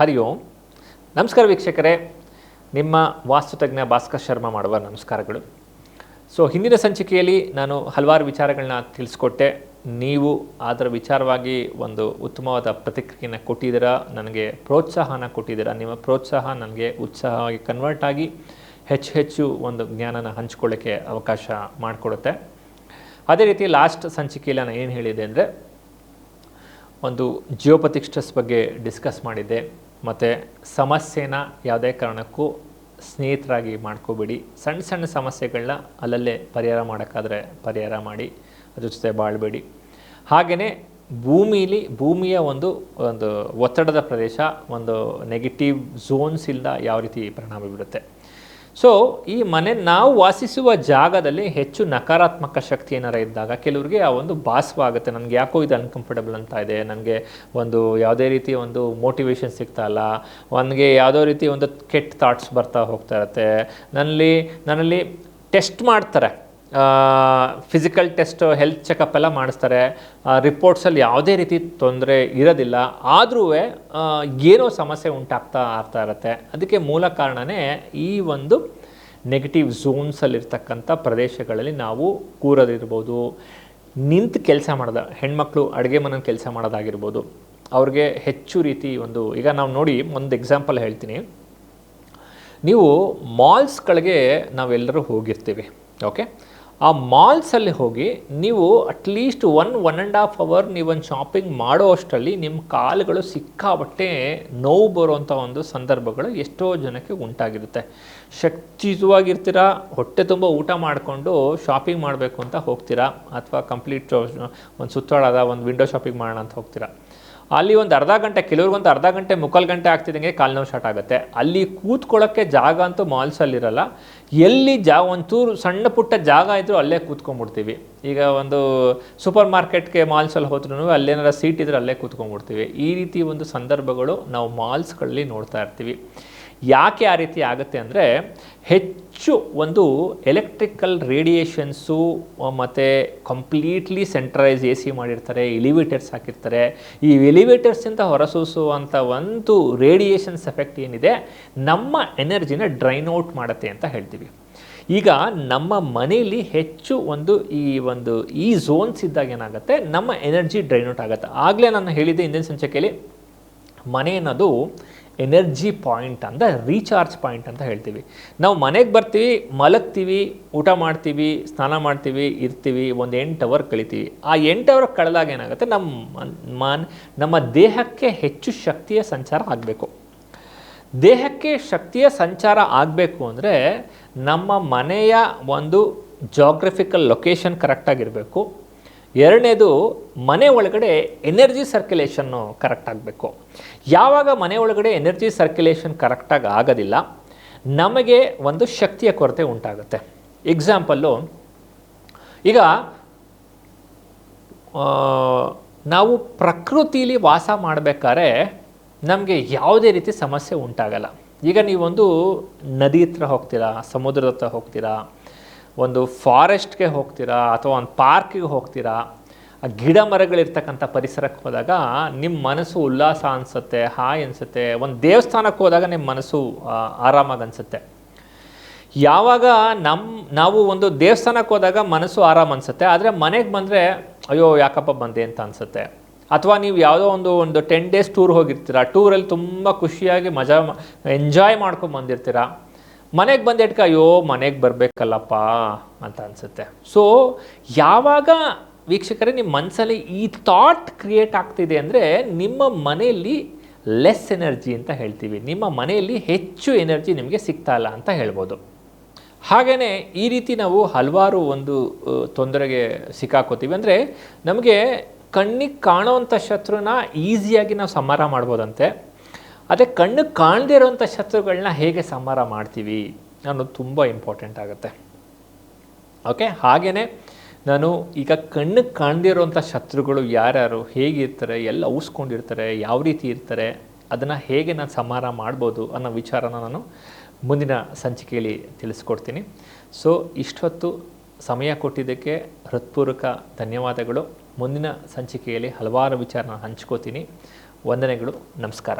ಹರಿ ಓಂ. ನಮಸ್ಕಾರ ವೀಕ್ಷಕರೇ. ನಿಮ್ಮ ವಾಸ್ತುತಜ್ಞ ಭಾಸ್ಕರ್ ಶರ್ಮಾ ಮಾಡುವ ನಮಸ್ಕಾರಗಳು. ಸೊ ಹಿಂದಿನ ಸಂಚಿಕೆಯಲ್ಲಿ ನಾನು ಹಲವಾರು ವಿಚಾರಗಳನ್ನ ತಿಳಿಸ್ಕೊಟ್ಟೆ. ನೀವು ಅದರ ವಿಚಾರವಾಗಿ ಒಂದು ಉತ್ತಮವಾದ ಪ್ರತಿಕ್ರಿಯೆಯನ್ನು ಕೊಟ್ಟಿದ್ದೀರಾ? ನನಗೆ ಪ್ರೋತ್ಸಾಹನ ಕೊಟ್ಟಿದ್ದೀರಾ? ನಿಮ್ಮ ಪ್ರೋತ್ಸಾಹ ನನಗೆ ಉತ್ಸಾಹವಾಗಿ ಕನ್ವರ್ಟ್ ಆಗಿ ಹೆಚ್ಚು ಹೆಚ್ಚು ಒಂದು ಜ್ಞಾನನ ಹಂಚ್ಕೊಳ್ಳೋಕ್ಕೆ ಅವಕಾಶ ಮಾಡಿಕೊಡುತ್ತೆ. ಅದೇ ರೀತಿ ಲಾಸ್ಟ್ ಸಂಚಿಕೆಯಲ್ಲಿ ನಾನು ಏನು ಹೇಳಿದೆ ಅಂದರೆ, ಒಂದು ಸ್ಟ್ರೆಸ್ ಬಗ್ಗೆ ಡಿಸ್ಕಸ್ ಮಾಡಿದ್ದೆ. ಮತ್ತು ಸಮಸ್ಯೆನ ಯಾವುದೇ ಕಾರಣಕ್ಕೂ ಸ್ನೇಹಿತರಾಗಿ ಮಾಡ್ಕೋಬೇಡಿ. ಸಣ್ಣ ಸಣ್ಣ ಸಮಸ್ಯೆಗಳನ್ನ ಅಲ್ಲಲ್ಲೇ ಪರಿಹಾರ ಮಾಡೋಕ್ಕಾದರೆ ಪರಿಹಾರ ಮಾಡಿ, ಅದ್ರ ಜೊತೆ ಬಾಳಬೇಡಿ. ಹಾಗೆಯೇ ಭೂಮಿಲಿ, ಭೂಮಿಯ ಒಂದು ಒಂದು ಒತ್ತಡದ ಪ್ರದೇಶ, ಒಂದು ನೆಗೆಟಿವ್ ಝೋನ್ಸಿಂದ ಯಾವ ರೀತಿ ಪರಿಣಾಮ ಬೀರುತ್ತೆ? ಸೊ ಈ ಮನೆ ನಾವು ವಾಸಿಸುವ ಜಾಗದಲ್ಲಿ ಹೆಚ್ಚು ನಕಾರಾತ್ಮಕ ಶಕ್ತಿ ಏನಾರ ಇದ್ದಾಗ ಕೆಲವರಿಗೆ ಆ ಒಂದು ಭಾಸವಾಗುತ್ತೆ. ನನಗೆ ಯಾಕೋ ಇದು ಅನ್ಕಂಫರ್ಟಬಲ್ ಅಂತ ಇದೆ. ನನಗೆ ಒಂದು ಯಾವುದೇ ರೀತಿ ಒಂದು ಮೋಟಿವೇಶನ್ ಸಿಗ್ತಾ ಇಲ್ಲ. ನನಗೆ ಯಾವುದೋ ರೀತಿ ಒಂದು ಕೆಟ್ಟ ಥಾಟ್ಸ್ ಬರ್ತಾ ಹೋಗ್ತಾ ಇರುತ್ತೆ. ನನ್ನಲ್ಲಿ ನನ್ನಲ್ಲಿ ಟೆಸ್ಟ್ ಮಾಡ್ತಾರೆ. ಫಿಸಿಕಲ್ ಟೆಸ್ಟ್ ಹೆಲ್ತ್ ಚೆಕಪ್ ಎಲ್ಲ ಮಾಡಿಸ್ತಾರೆ. ರಿಪೋರ್ಟ್ಸಲ್ಲಿ ಯಾವುದೇ ರೀತಿ ತೊಂದರೆ ಇರೋದಿಲ್ಲ. ಆದರೂ ಏನೋ ಸಮಸ್ಯೆ ಉಂಟಾಗ್ತಾ ಆಗ್ತಾ ಇರುತ್ತೆ. ಅದಕ್ಕೆ ಮೂಲ ಕಾರಣನೇ ಈ ಒಂದು ನೆಗೆಟಿವ್ ಝೋನ್ಸಲ್ಲಿರ್ತಕ್ಕಂಥ ಪ್ರದೇಶಗಳಲ್ಲಿ ನಾವು ಕೂರೋದಿರ್ಬೋದು. ನಿಂತು ಕೆಲಸ ಮಾಡೋದ, ಹೆಣ್ಮಕ್ಳು ಅಡುಗೆ ಮನೆಯಲ್ಲಿ ಕೆಲಸ ಮಾಡೋದಾಗಿರ್ಬೋದು. ಅವ್ರಿಗೆ ಹೆಚ್ಚು ರೀತಿ ಒಂದು, ಈಗ ನಾವು ನೋಡಿ ಒಂದು ಎಕ್ಸಾಂಪಲ್ ಹೇಳ್ತೀನಿ. ನೀವು ಮಾಲ್ಸ್ಗಳಿಗೆ ನಾವೆಲ್ಲರೂ ಹೋಗಿರ್ತೀವಿ ಓಕೆ ಆ ಮಾಲ್ಸಲ್ಲಿ ಹೋಗಿ ನೀವು at least one one and half hour ನೀವೊಂದು ಶಾಪಿಂಗ್ ಮಾಡೋ ಅಷ್ಟರಲ್ಲಿ ನಿಮ್ಮ ಕಾಲುಗಳು ಸಿಕ್ಕಾಬಟ್ಟೆ ನೋವು ಬರುವಂಥ ಒಂದು ಸಂದರ್ಭಗಳು ಎಷ್ಟೋ ಜನಕ್ಕೆ ಉಂಟಾಗಿರುತ್ತೆ. ಶಕ್ತಿಯುತವಾಗಿರ್ತೀರ, ಹೊಟ್ಟೆ ತುಂಬ ಊಟ ಮಾಡಿಕೊಂಡು ಶಾಪಿಂಗ್ ಮಾಡಬೇಕು ಅಂತ ಹೋಗ್ತೀರಾ, ಅಥವಾ ಕಂಪ್ಲೀಟ್ ಒಂದು ಸುತ್ತಾಡೋದ ಒಂದು ವಿಂಡೋ ಶಾಪಿಂಗ್ ಮಾಡೋಣ ಅಂತ ಹೋಗ್ತೀರಾ? ಅಲ್ಲಿ ಒಂದು ಅರ್ಧ ಗಂಟೆ ಕೆಲವ್ರಿಗೊಂದು ಅರ್ಧ ಗಂಟೆ, ಮುಕ್ಕಾಲು ಗಂಟೆ ಆಗ್ತಿದ್ದಂಗೆ ಕಾಲು ನೋವು ಸ್ಟಾರ್ಟ್ ಆಗುತ್ತೆ. ಅಲ್ಲಿ ಕೂತ್ಕೊಳ್ಳೋಕ್ಕೆ ಜಾಗ ಅಂತೂ ಮಾಲ್ಸಲ್ಲಿರಲ್ಲ ಎಲ್ಲಿ ಜಾಗ ಒಂಚೂರು ಸಣ್ಣ ಪುಟ್ಟ ಜಾಗ ಇದ್ದರೂ ಅಲ್ಲೇ ಕೂತ್ಕೊಂಡ್ಬಿಡ್ತೀವಿ. ಈಗ ಒಂದು ಸೂಪರ್ ಮಾರ್ಕೆಟ್ಗೆ ಮಾಲ್ಸಲ್ಲಿ ಹೋದ್ರೂ ಅಲ್ಲೇನಾರ ಸೀಟ್ ಇದ್ರೆ ಅಲ್ಲೇ ಕೂತ್ಕೊಂಡ್ಬಿಡ್ತೀವಿ. ಈ ರೀತಿ ಒಂದು ಸಂದರ್ಭಗಳು ನಾವು ಮಾಲ್ಸ್ಗಳಲ್ಲಿ ನೋಡ್ತಾ ಇರ್ತೀವಿ. ಯಾಕೆ ಆ ರೀತಿ ಆಗುತ್ತೆ ಅಂದರೆ ಹೆಚ್ಚು ಒಂದು ಎಲೆಕ್ಟ್ರಿಕಲ್ ರೇಡಿಯೇಷನ್ಸು ಮತ್ತು ಕಂಪ್ಲೀಟ್ಲಿ ಸೆಂಟ್ರಲೈಸ್ ಎ ಸಿ ಮಾಡಿರ್ತಾರೆ ಎಲಿವೇಟರ್ಸ್ ಹಾಕಿರ್ತಾರೆ. ಈ ಎಲಿವೇಟರ್ಸಿಂದ ಹೊರಸೂಸುವಂಥ ಒಂದು ರೇಡಿಯೇಷನ್ಸ್ ಎಫೆಕ್ಟ್ ಏನಿದೆ, ನಮ್ಮ ಎನರ್ಜಿನ ಡ್ರೈನ್ ಔಟ್ ಮಾಡುತ್ತೆ ಅಂತ ಹೇಳ್ತೀವಿ. ಈಗ ನಮ್ಮ ಮನೆಯಲ್ಲಿ ಹೆಚ್ಚು ಒಂದು ಈ ಒಂದು ಈ ಝೋನ್ಸ್ ಇದ್ದಾಗ ಏನಾಗುತ್ತೆ, ನಮ್ಮ ಎನರ್ಜಿ ಡ್ರೈನ್ ಔಟ್ ಆಗುತ್ತೆ. ಆಗಲೇ ನಾನು ಹೇಳಿದ್ದೆ ಹಿಂದಿನ ಸಂಚಿಕೆಯಲ್ಲಿ ಮನೆ ಅನ್ನೋದು ಎನರ್ಜಿ ಪಾಯಿಂಟ್ ಅಂತ, ರೀಚಾರ್ಜ್ ಪಾಯಿಂಟ್ ಅಂತ ಹೇಳ್ತೀವಿ. ನಾವು ಮನೆಗೆ ಬರ್ತೀವಿ, ಮಲಗ್ತೀವಿ, ಊಟ ಮಾಡ್ತೀವಿ, ಸ್ನಾನ ಮಾಡ್ತೀವಿ, ಇರ್ತೀವಿ, ಒಂದು ಎಂಟು ಅವರ್ ಕಳಿತೀವಿ. ಆ ಎಂಟು ಅವರ್ ಕಳೆದಾಗ ಏನಾಗುತ್ತೆ? ನಮ್ಮ ಮನ್ ನಮ್ಮ ದೇಹಕ್ಕೆ ಹೆಚ್ಚು ಶಕ್ತಿಯ ಸಂಚಾರ ಆಗಬೇಕು. ದೇಹಕ್ಕೆ ಶಕ್ತಿಯ ಸಂಚಾರ ಆಗಬೇಕು ಅಂದರೆ ನಮ್ಮ ಮನೆಯ ಒಂದು ಜಾಗ್ರಫಿಕಲ್ ಲೊಕೇಶನ್ ಕರೆಕ್ಟಾಗಿರಬೇಕು ಎರಡನೇದು ಮನೆ ಒಳಗಡೆ ಎನರ್ಜಿ ಸರ್ಕ್ಯುಲೇಷನ್ನು ಕರೆಕ್ಟ್ ಆಗಬೇಕು. ಯಾವಾಗ ಮನೆ ಒಳಗಡೆ ಎನರ್ಜಿ ಸರ್ಕ್ಯುಲೇಷನ್ ಕರೆಕ್ಟಾಗಿ ಆಗೋದಿಲ್ಲ, ನಮಗೆ ಒಂದು ಶಕ್ತಿಯ ಕೊರತೆ ಉಂಟಾಗುತ್ತೆ. ಎಕ್ಸಾಂಪಲ್ಲು ಈಗ ನಾವು ಪ್ರಕೃತಿಲಿ ವಾಸ ಮಾಡಬೇಕಾದ್ರೆ ನಮಗೆ ಯಾವುದೇ ರೀತಿ ಸಮಸ್ಯೆ ಉಂಟಾಗಲ್ಲ. ಈಗ ನೀವೊಂದು ನದಿ ಹತ್ರ ಹೋಗ್ತೀರಾ, ಸಮುದ್ರದ ಹತ್ರ ಹೋಗ್ತೀರಾ ಒಂದು ಫಾರೆಸ್ಟ್ಗೆ ಹೋಗ್ತೀರಾ ಅಥವಾ ಒಂದು ಪಾರ್ಕಿಗೆ ಹೋಗ್ತೀರಾ, ಆ ಗಿಡ ಮರಗಳಿರ್ತಕ್ಕಂಥ ಪರಿಸರಕ್ಕೆ ಹೋದಾಗ ನಿಮ್ಮ ಮನಸ್ಸು ಉಲ್ಲಾಸ ಅನಿಸುತ್ತೆ, ಹಾಯ್ ಅನಿಸುತ್ತೆ, ಒಂದು ದೇವಸ್ಥಾನಕ್ಕೆ ಹೋದಾಗ ನಿಮ್ಮ ಮನಸ್ಸು ಆರಾಮಾಗಿ ಅನಿಸುತ್ತೆ. ಯಾವಾಗ ನಮ್ಮ ನಾವು ಒಂದು ದೇವಸ್ಥಾನಕ್ಕೆ ಹೋದಾಗ ಮನಸ್ಸು ಆರಾಮ ಅನಿಸುತ್ತೆ, ಆದರೆ ಮನೆಗೆ ಬಂದರೆ, ಅಯ್ಯೋ ಯಾಕಪ್ಪ ಬಂದೆ ಅಂತ ಅನಿಸುತ್ತೆ. ಅಥವಾ ನೀವು ಯಾವುದೋ ಒಂದು ಒಂದು ಟೆನ್ ಡೇಸ್ ಟೂರ್ ಹೋಗಿರ್ತೀರ ಟೂರಲ್ಲಿ ತುಂಬ ಖುಷಿಯಾಗಿ ಮಜಾ ಎಂಜಾಯ್ ಮಾಡ್ಕೊಂಡು ಬಂದಿರ್ತೀರ. ಮನೆಗೆ ಬಂದಿಟ್ಕ ಅಯ್ಯೋ, ಮನೆಗೆ ಬರಬೇಕಲ್ಲಪ್ಪ ಅಂತ ಅನಿಸುತ್ತೆ. ಸೊ ಯಾವಾಗ ವೀಕ್ಷಕರೇ ನಿಮ್ಮ ಮನಸ್ಸಲ್ಲಿ ಈ ಥಾಟ್ ಕ್ರಿಯೇಟ್ ಆಗ್ತಿದೆ ಅಂದರೆ ನಿಮ್ಮ ಮನೆಯಲ್ಲಿ ಲೆಸ್ ಎನರ್ಜಿ ಅಂತ ಹೇಳ್ತೀವಿ. ನಿಮ್ಮ ಮನೆಯಲ್ಲಿ ಹೆಚ್ಚು ಎನರ್ಜಿ ನಿಮಗೆ ಸಿಗ್ತಾ ಇಲ್ಲ ಅಂತ ಹೇಳ್ಬೋದು. ಹಾಗೆಯೇ ಈ ರೀತಿ ನಾವು ಹಲವಾರು ಒಂದು ತೊಂದರೆಗೆ ಸಿಕ್ಕಾಕೋತೀವಿ. ಅಂದರೆ ನಮಗೆ ಕಣ್ಣಿಗೆ ಕಾಣುವಂಥ ಶತ್ರುನ ಈಸಿಯಾಗಿ ನಾವು ಸಂಹಾರ ಮಾಡ್ಬೋದಂತೆ. ಅದೇ ಕಣ್ಣು ಕಾಣದೇ ಇರೋವಂಥ ಶತ್ರುಗಳನ್ನ ಹೇಗೆ ಸಂಹಾರ ಮಾಡ್ತೀವಿ ಅನ್ನೋದು ತುಂಬ ಇಂಪಾರ್ಟೆಂಟ್ ಆಗುತ್ತೆ. ಓಕೆ ಹಾಗೆಯೇ ನಾನು ಈಗ ಕಣ್ಣು ಕಾಣದೇ ಇರೋವಂಥ ಶತ್ರುಗಳು ಯಾರ್ಯಾರು ಹೇಗಿರ್ತಾರೆ ಎಲ್ಲ ಊಸ್ಕೊಂಡಿರ್ತಾರೆ ಯಾವ ರೀತಿ ಇರ್ತಾರೆ, ಅದನ್ನು ಹೇಗೆ ನಾನು ಸಂಹಾರ ಮಾಡ್ಬೋದು ಅನ್ನೋ ವಿಚಾರನ ನಾನು ಮುಂದಿನ ಸಂಚಿಕೆಯಲ್ಲಿ ತಿಳಿಸ್ಕೊಡ್ತೀನಿ. ಸೊ ಇಷ್ಟೊತ್ತು ಸಮಯ ಕೊಟ್ಟಿದ್ದಕ್ಕೆ ಹೃತ್ಪೂರ್ವಕ ಧನ್ಯವಾದಗಳು. ಮುಂದಿನ ಸಂಚಿಕೆಯಲ್ಲಿ ಹಲವಾರು ವಿಚಾರನ ಹಂಚ್ಕೋತೀನಿ. ವಂದನೆಗಳು. ನಮಸ್ಕಾರ.